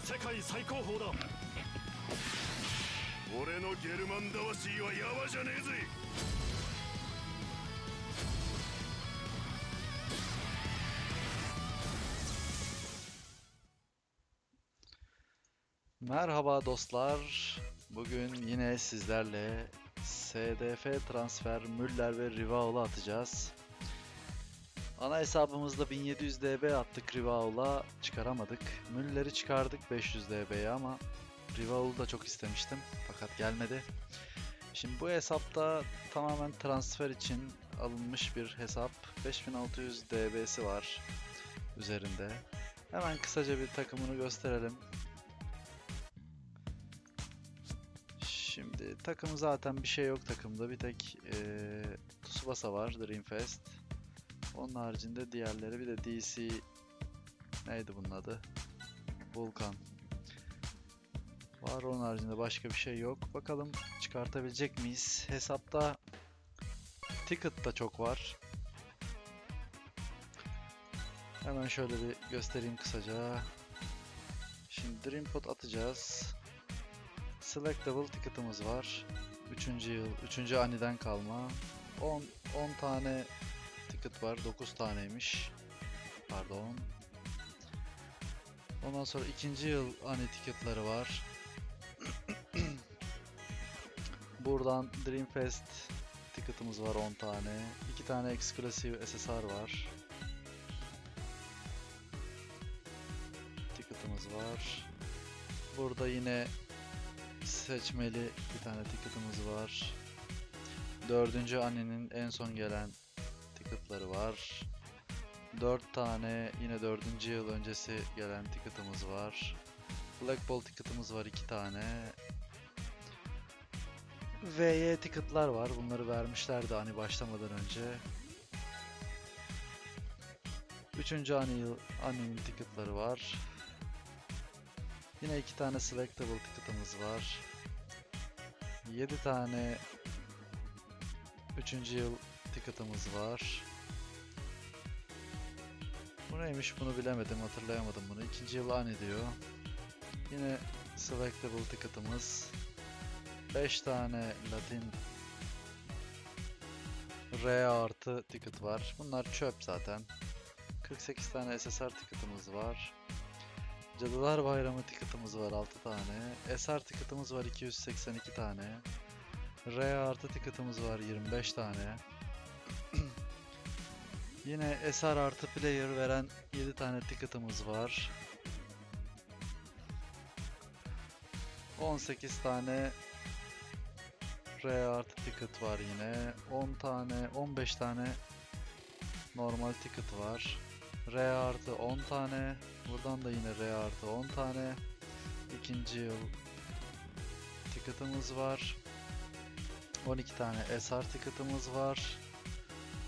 世界最高峰だ俺のゲルマン魂はヤワじゃねえぜ Merhaba dostlar. Bugün yine sizlerle SDF transfer Müller ve Rivaul'u atacağız. Ana hesabımızda 1700 DB attık Rivaul'a çıkaramadık. Müller'i çıkardık 500 DB'ye ama Rivaul'u da çok istemiştim fakat gelmedi. Şimdi bu hesapta tamamen transfer için alınmış bir hesap. 5600 DB'si var üzerinde. Hemen kısaca bir takımını gösterelim. Şimdi takım zaten bir şey yok takımda. Bir tek eee Tsubasa var Dreamfest. Onun haricinde diğerleri bir de DC neydi bunun adı? Vulkan. Var onun haricinde başka bir şey yok. Bakalım çıkartabilecek miyiz? Hesapta ticket da çok var. Hemen şöyle bir göstereyim kısaca. Şimdi Dream Pod atacağız. Selectable ticket'ımız var. 3. yıl, 3. aniden kalma. 10 10 tane ticket var. 9 taneymiş. Pardon. Ondan sonra 2. yıl ani ticket'ları var. Buradan Dreamfest ticket'ımız var 10 tane. 2 tane Exclusive SSR var. Ticket'ımız var. Burada yine seçmeli bir tane ticket'ımız var. Dördüncü annenin en son gelen ticket'ları var. Dört tane yine dördüncü yıl öncesi gelen ticket'ımız var. Black Ball ticket'ımız var iki tane. VY ticket'lar var. Bunları vermişlerdi hani başlamadan önce. Üçüncü ani yıl annenin ticket'ları var. Yine iki tane selectable ticket'ımız var. 7 tane 3. yıl ticket'ımız var. Bu neymiş bunu bilemedim hatırlayamadım bunu. 2. yıl ani diyor. Yine selectable ticket'ımız. 5 tane Latin R artı ticket var. Bunlar çöp zaten. 48 tane SSR ticket'ımız var. Cadılar Bayramı ticket'ımız var 6 tane. SR ticket'ımız var 282 tane. R artı ticket'ımız var 25 tane. Yine SR artı player veren 7 tane ticket'ımız var. 18 tane R artı ticket var yine. 10 tane, 15 tane normal ticket var. R artı 10 tane. Buradan da yine R artı 10 tane. İkinci yıl ticket'ımız var. 12 tane SR ticket'ımız var.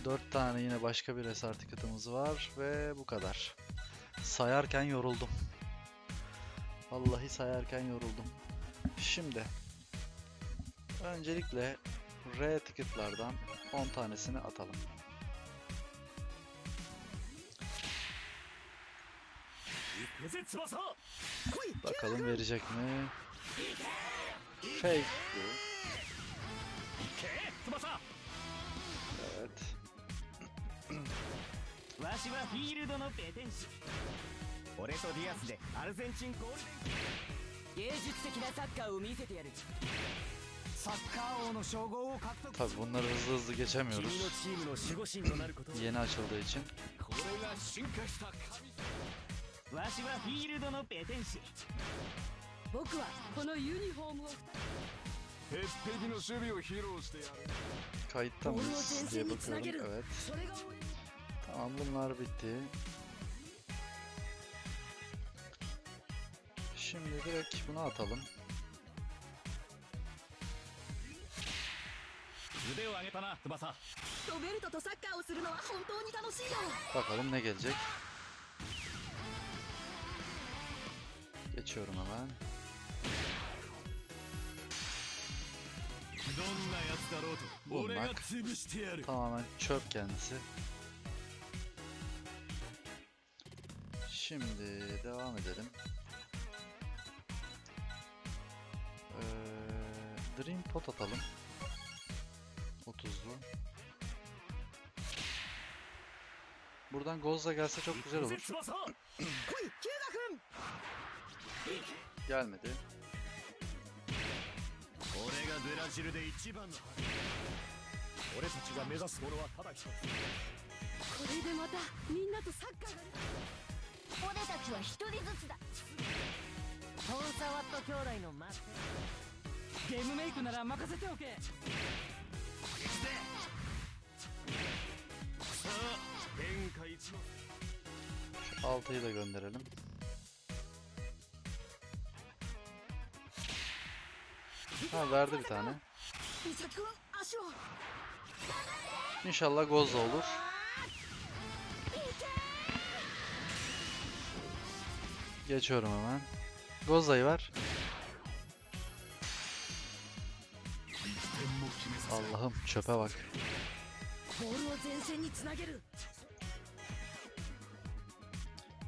4 tane yine başka bir SR ticket'ımız var ve bu kadar. Sayarken yoruldum. Vallahi sayarken yoruldum. Şimdi öncelikle R ticket'lardan 10 tanesini atalım. Bakalım verecek mi? Fake bu. わしはフィールドのペテン師俺とデアスでアルゼンチンゴールデン。芸術的なサッカーを見せてやる。サッカー王の称号を獲得たぶんなら続けちゃめよ君のチームの守護神となることこれが進化した神わしはフィールドのペテン師僕はこのユニフォームを。ペッペギの守備を披露してやる。帰ったんです。それが Tamam bitti. Şimdi direkt bunu atalım. Bakalım ne gelecek. Geçiyorum hemen. Bu Mac tamamen çöp kendisi. Şimdi devam edelim. Ee, Dream pot atalım. 30'lu. Buradan Goz'la gelse çok güzel olur. Gelmedi. 俺がブラジルで一番の俺たちが目指すものはただ一つこれでまたみんなとサッカーが俺たちは一人ずつだコンサワット兄弟のマスゲームメイクなら任せておけさあ天下一の 6'yı da gönderelim. Ha verdi bir tane. 美咲君足を İnşallah Gozla olur. Geçiyorum hemen. Gozayı var. Allah'ım çöpe bak.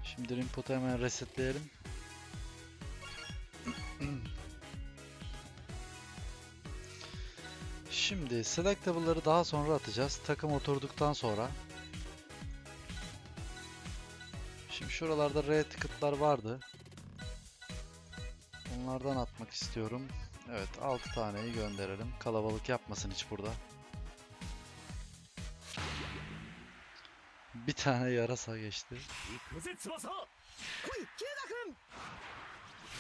Şimdi Rimpot'u hemen resetleyelim. Şimdi selectable'ları daha sonra atacağız. Takım oturduktan sonra şuralarda R tıkıtlar vardı. Onlardan atmak istiyorum. Evet 6 taneyi gönderelim. Kalabalık yapmasın hiç burada. Bir tane yarasa geçti.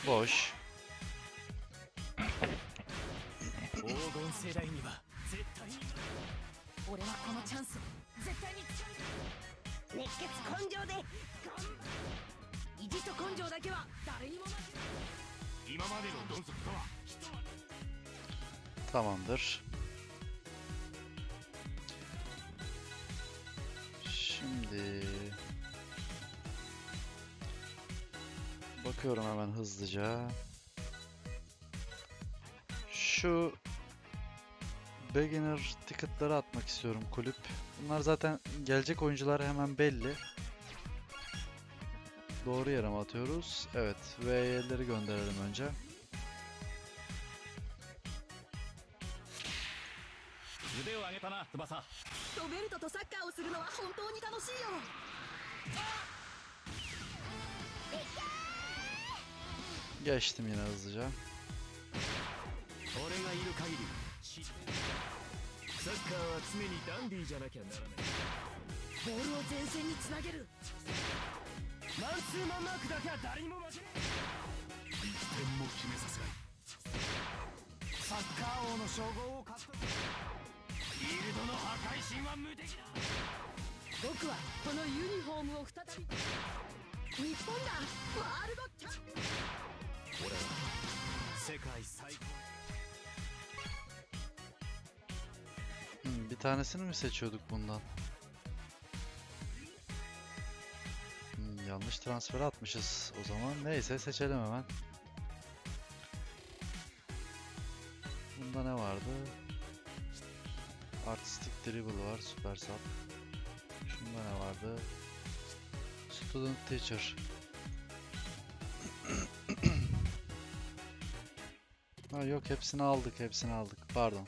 Boş. 黄金世代には絶対に俺はこのチャンス絶対につかむ熱血根性で頑張る意地と根性だけは誰にも負けない今までのドンソクとは人は Tamamdır. Şimdi bakıyorum hemen hızlıca. Şu beginner ticket'ları atmak istiyorum kulüp. Bunlar zaten gelecek oyuncular hemen belli. Doğru yere mi atıyoruz? Evet. VY'leri gönderelim önce. Geçtim yine hızlıca. サッカーは常にダンディーじゃなきゃならない。ボールを前線につなげる。マンツーマンマークだけは誰にも負けない。一点も決めさせない。サッカー王の称号を獲得。フィールドの破壊神は無敵だ。僕はこのユニフォームを再び。日本だ。ワールドチャンピオン俺は世界最高 bir tanesini mi seçiyorduk bundan? Hmm, yanlış transfer atmışız o zaman. Neyse seçelim hemen. Bunda ne vardı? Artistic Dribble var, Super Sub. Şunda ne vardı? Student Teacher. ha yok hepsini aldık, hepsini aldık. Pardon.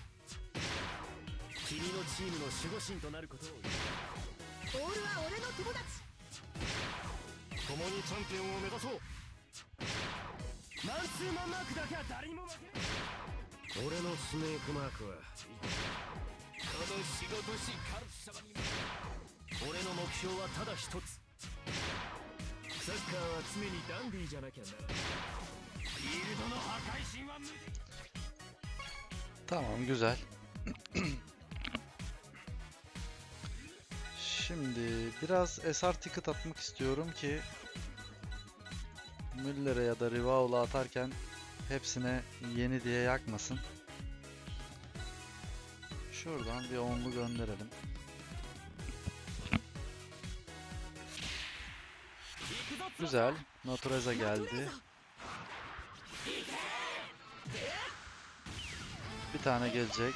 君のチームの守護神となること。をボールは俺の友達。共にチャンピオンを目指そう。マンツーマンマークだけは誰にも負けない。俺のスネークマークはこの仕事しカルピ様に。俺の目標はただ一つ。サッカーは常にダンディーじゃなきゃならない。フィールドの破壊神は無敵 Tamam güzel. Şimdi biraz SR ticket atmak istiyorum ki Müller'e ya da Rivaul'a atarken hepsine yeni diye yakmasın. Şuradan bir onlu gönderelim. Güzel. Natureza geldi. Bir tane gelecek.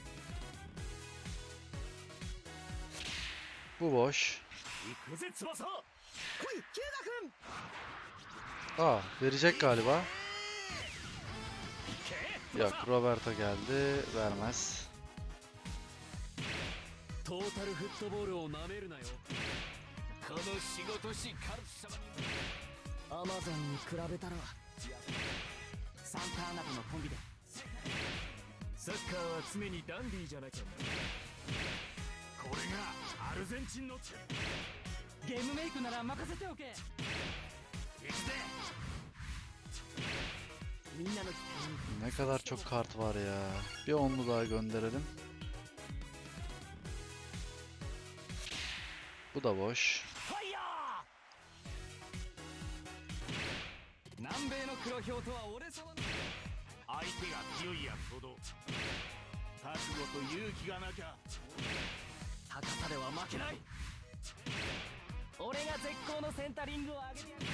boş. Aa verecek galiba. け Yok Roberto geldi. Vermez. アルゼンチンのゲームメイクなら任せておけみんなの Ne kadar çok kart var ya. Bir onlu daha gönderelim. Bu da boş. 南米の黒ひょうとは俺様の相手が強いやほど覚悟と勇気がなきゃ高さでは負けない。俺が絶好のセンタリングを上げてやる。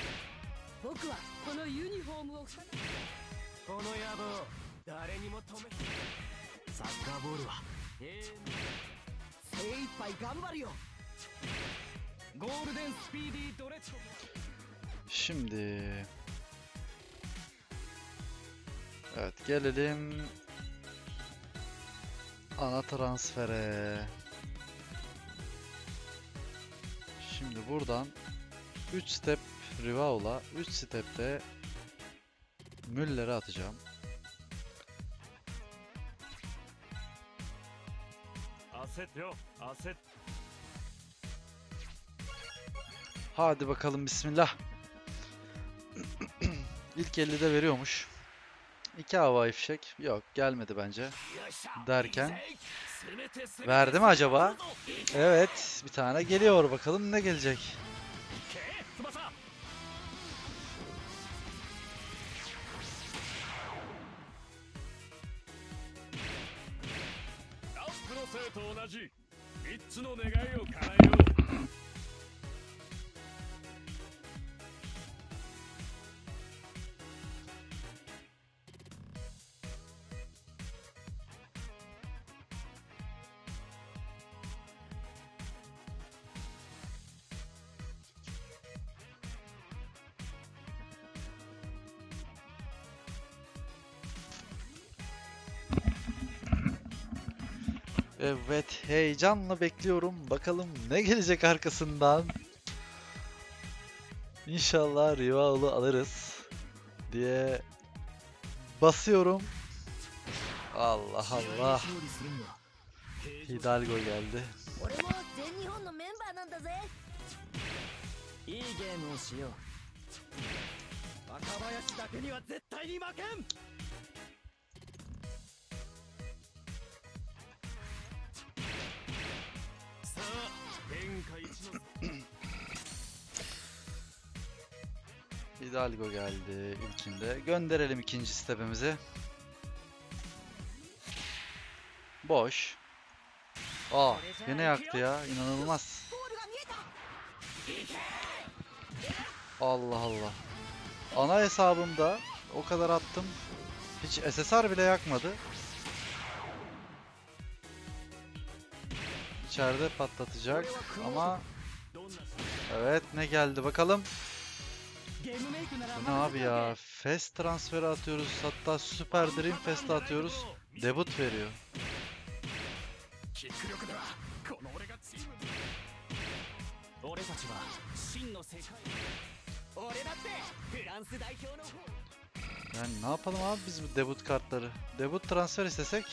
僕はこのユニフォームを再びこの野郎誰にも止め。サッカーボールは。永遠に精一杯頑張るよ。ゴールデンスピーディードレッド Şimdi Evet gelelim ana transfere. Şimdi buradan 3 step Rivaul'a 3 stepte Müller'e atacağım. Aset yok. Aset. Hadi bakalım bismillah. İlk 50'de veriyormuş. İki hava ifşek. Yok gelmedi bence. Derken verdi mi acaba? Evet bir tane geliyor bakalım ne gelecek. Evet heyecanla bekliyorum. Bakalım ne gelecek arkasından. İnşallah Rival'ı alırız diye basıyorum. Allah Allah. Hidalgo geldi. Hidalgo geldi ilkinde. Gönderelim ikinci stepimizi. Boş. Aa yine yaktı ya. İnanılmaz. Allah Allah. Ana hesabımda o kadar attım. Hiç SSR bile yakmadı. içeride patlatacak ama Evet ne geldi bakalım. Bu ne abi ya? Fast transferi atıyoruz. Hatta Super Dream Fast'ı atıyoruz. Debut veriyor. Yani ne yapalım abi biz bu debut kartları? Debut transfer istesek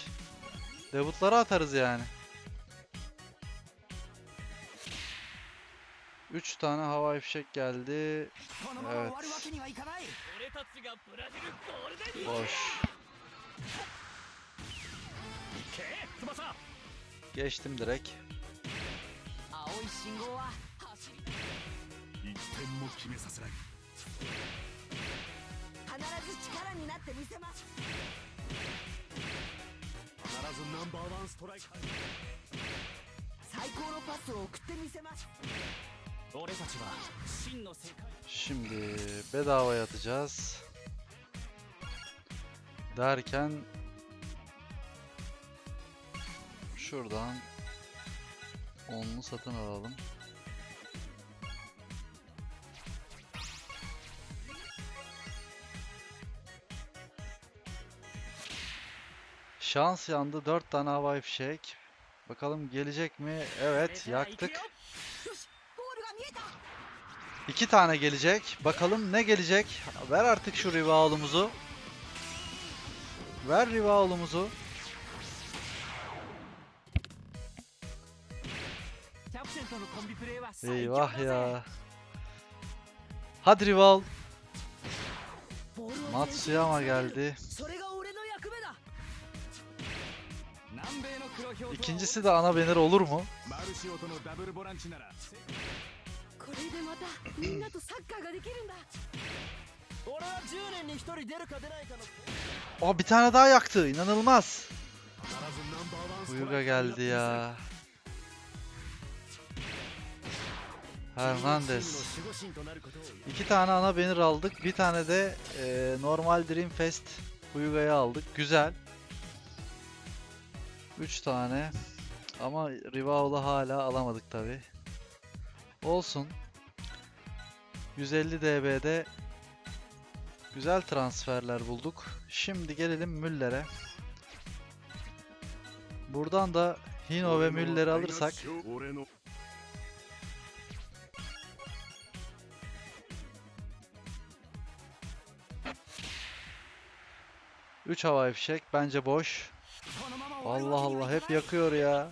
debutları atarız yani. 3 tane hava ifşek geldi. Evet. Boş. Geçtim direkt. Nampa'dan strike. 最高のパスを送ってみせます。Şimdi bedava yatacağız. Derken şuradan onlu satın alalım. Şans yandı. 4 tane havai fişek. Bakalım gelecek mi? Evet, yaktık. İki tane gelecek. Bakalım ne gelecek. Ver artık şu rivalumuzu. Ver rivalumuzu. Eyvah ya. Hadi rival. Matsuyama geldi. İkincisi de ana banner olur mu? これでまたみんなとサッカーができるんだ俺は10年に1人出るか出ないかの O bir tane daha yaktı. İnanılmaz. Uyuga geldi ya. Hernandez. İki tane ana banner aldık. Bir tane de e, normal Dreamfest Uyuga'yı aldık. Güzel. Üç tane. Ama Rivaul'u hala alamadık tabi. Olsun. 150 dB'de güzel transferler bulduk. Şimdi gelelim Müller'e. Buradan da Hino ve Müller'i alırsak Üç havai fişek bence boş. Allah Allah hep yakıyor ya.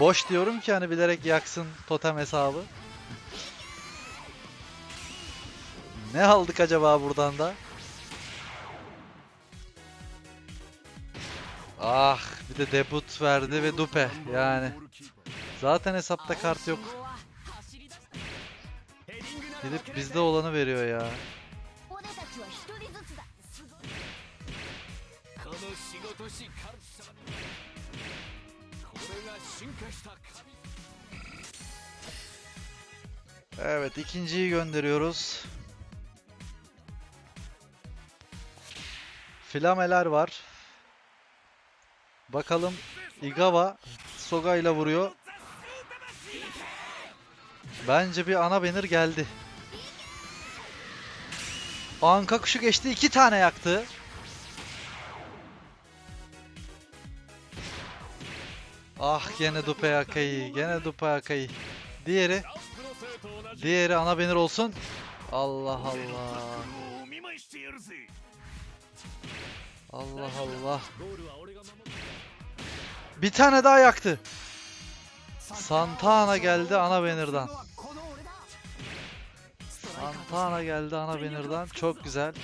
Boş diyorum ki hani bilerek yaksın totem hesabı. Ne aldık acaba buradan da? Ah bir de debut verdi ve dupe yani. Zaten hesapta kart yok. Gidip bizde olanı veriyor ya. Evet ikinciyi gönderiyoruz. Flameler var. Bakalım Igawa Soga ile vuruyor. Bence bir ana benir geldi. Anka kuşu geçti. iki tane yaktı. Ah gene Dupayaka'yı. Gene Dupayaka'yı. Diğeri. Diğeri ana benir olsun. Allah Allah. Allah Allah. Bir tane daha yaktı. Santana geldi ana banner'dan. Santana geldi ana banner'dan. Çok güzel.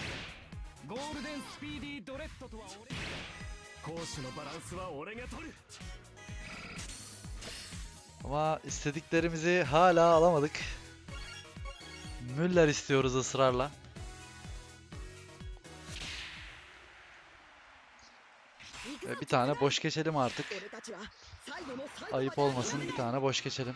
Ama istediklerimizi hala alamadık. Müller istiyoruz ısrarla. Ve bir tane boş geçelim artık. Ayıp olmasın bir tane boş geçelim.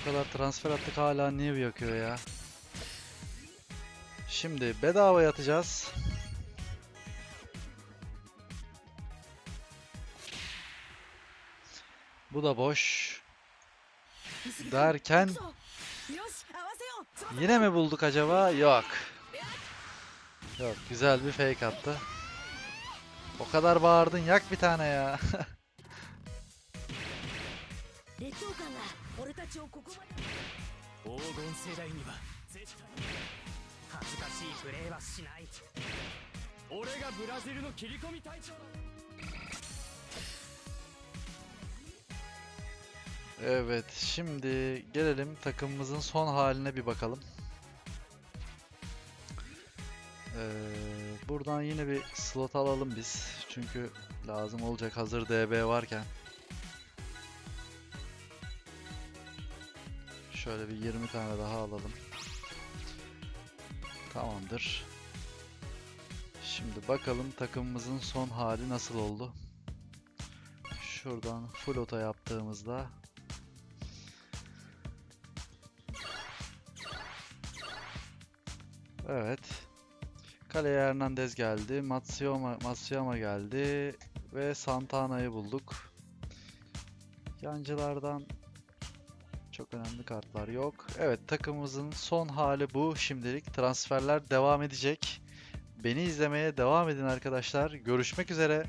Bu kadar transfer attık hala niye bir ya? Şimdi bedava yatacağız. Bu da boş. Derken yine mi bulduk acaba? Yok. Yok güzel bir fake attı. O kadar bağırdın yak bir tane ya. 劣等感が俺たちをここまで黄金世代には絶対恥ずかしいプレーはしない俺がブラジルの切り込み隊長だ Evet, şimdi gelelim takımımızın son haline bir bakalım. Ee, buradan yine bir slot alalım biz. Çünkü lazım olacak hazır DB varken. Şöyle bir 20 tane daha alalım. Tamamdır. Şimdi bakalım takımımızın son hali nasıl oldu. Şuradan full ota yaptığımızda Evet. Kaleye Hernandez geldi. Matsuyama, Matsuyama geldi. Ve Santana'yı bulduk. Yancılardan çok önemli kartlar yok. Evet takımımızın son hali bu şimdilik. Transferler devam edecek. Beni izlemeye devam edin arkadaşlar. Görüşmek üzere.